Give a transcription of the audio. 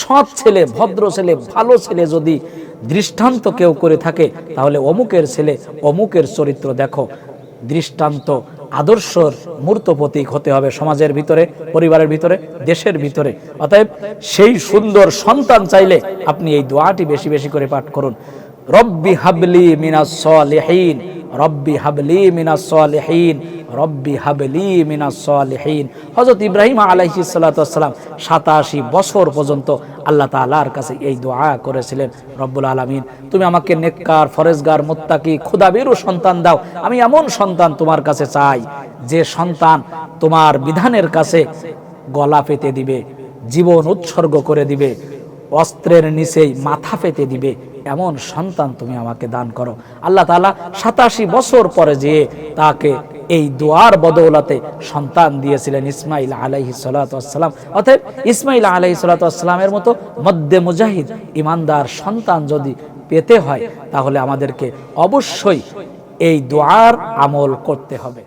সৎ ছেলে, ভদ্র ছেলে, ভালো ছেলে যদি দৃষ্টান্ত কেউ করে থাকে, তাহলে অমুকের ছেলে, অমুকের চরিত্র দেখো। দৃষ্টান্ত, আদর্শর মূর্ত প্রতীক হতে হবে সমাজের ভিতরে, পরিবারের ভিতরে, দেশের ভিতরে। অতএব সেই সুন্দর সন্তান চাইলে আপনি এই দোয়াটি বেশি বেশি করে পাঠ করুন। রব্বি হাবলি মিনাস সলিহীন, রব্বি হাবলি মিনাস সলিহীন রব্বি হাবলি মিনাস সলিহীন। হযরত ইব্রাহিম সালাতু ওয়াসসালাম 87 বছর পর্যন্ত আল্লাহ তাআলার কাছে এই দোয়া করেছিলেন, রব্বুল আলামিন, তুমি আমাকে নেককার ফরেজগার মোত্তাকি খুদাবিরও সন্তান দাও। আমি এমন সন্তান তোমার কাছে চাই, যে সন্তান তোমার বিধানের কাছে গলা পেতে দিবে, জীবন উৎসর্গ করে দিবে, অস্ত্রের নিচেই মাথা পেতে দিবে। এমন সন্তান তুমি আমাকে দান করো। আল্লাহ তাআলা সাতাশি বছর পরে যেয়ে তাকে এই দোয়ার বদৌলতে সন্তান দিয়েছিলেন ইসমাইল আলাইহি সালাতাম অতএব ইসমাইল আলাইহি সালাতামের মতো মধ্যে মুজাহিদ, ইমানদার সন্তান যদি পেতে হয়, তাহলে আমাদেরকে অবশ্যই এই দোয়ার আমল করতে হবে।